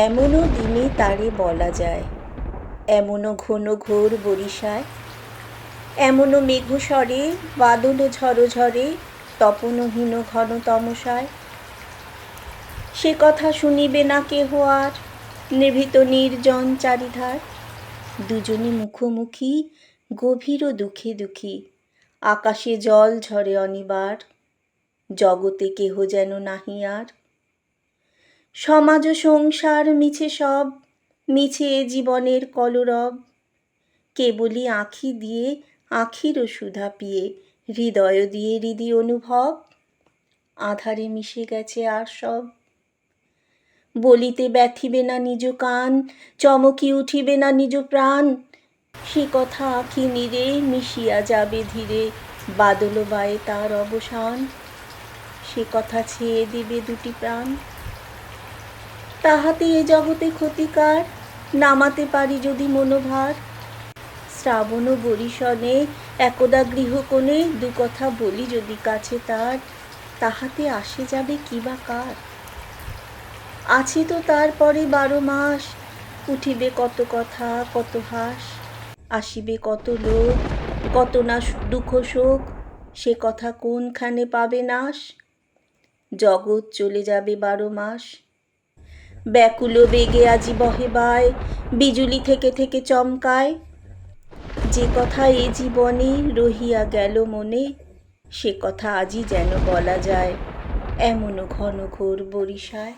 এমনও দিনে তারে বলা যায়, এমনও ঘন ঘোর বরিশায়, এমনও মেঘস্বরে, বাদল ঝড়ো ঝরে তপনহীন ঘন তমসায় সে কথা শুনিবে না কেহ আর, নিভৃত নির্জন চারিধার। দুজনে মুখোমুখি, গভীর দুঃখে দুঃখী, আকাশে জল ঝরে অনিবার, জগতে কেহ যেন নাহি আর। সমাজ সংসার মিছে সব, মিছে জীবনের কলরব। কেবলই আঁখি দিয়ে আঁখির সুধা পিয়ে হৃদয় দিয়ে হৃদি অনুভব। আধারে মিশে গেছে আর সব। বলিতে ব্যথিবে না নিজ কান, চমকি উঠিবে না নিজ প্রাণ। সে কথা আঁখি নীরে মিশিয়া যাবে ধীরে, বাদল বায়ে তার অবসান। সে কথা ছেয়ে দিবে দুটি প্রাণ। তাহাতে এ জগতে ক্ষতিকার, নামাতে পারি যদি মনোভার। শ্রাবণ বরিশনে একদা গৃহকোণে দু কথা বলি যদি কাছে তার, তাহাতে আসে যাবে কি বা কার? আছে তো তারপরে বারো মাস, উঠিবে কত কথা, কত হাস, আসিবে কত লোক কত না দুঃখ শোক, সে কথা কোনখানে পাবে নাশ? জগৎ চলে যাবে বারো মাস ব্যাকুল বেগে আজি বহে বায়, বিজুলি থেকে থেকে চমকায়। যে কথা এ জীবনে রহিয়া গেল মনে, সে কথা আজি যেন বলা যায়, এমনও ঘন ঘোর বরিশায়।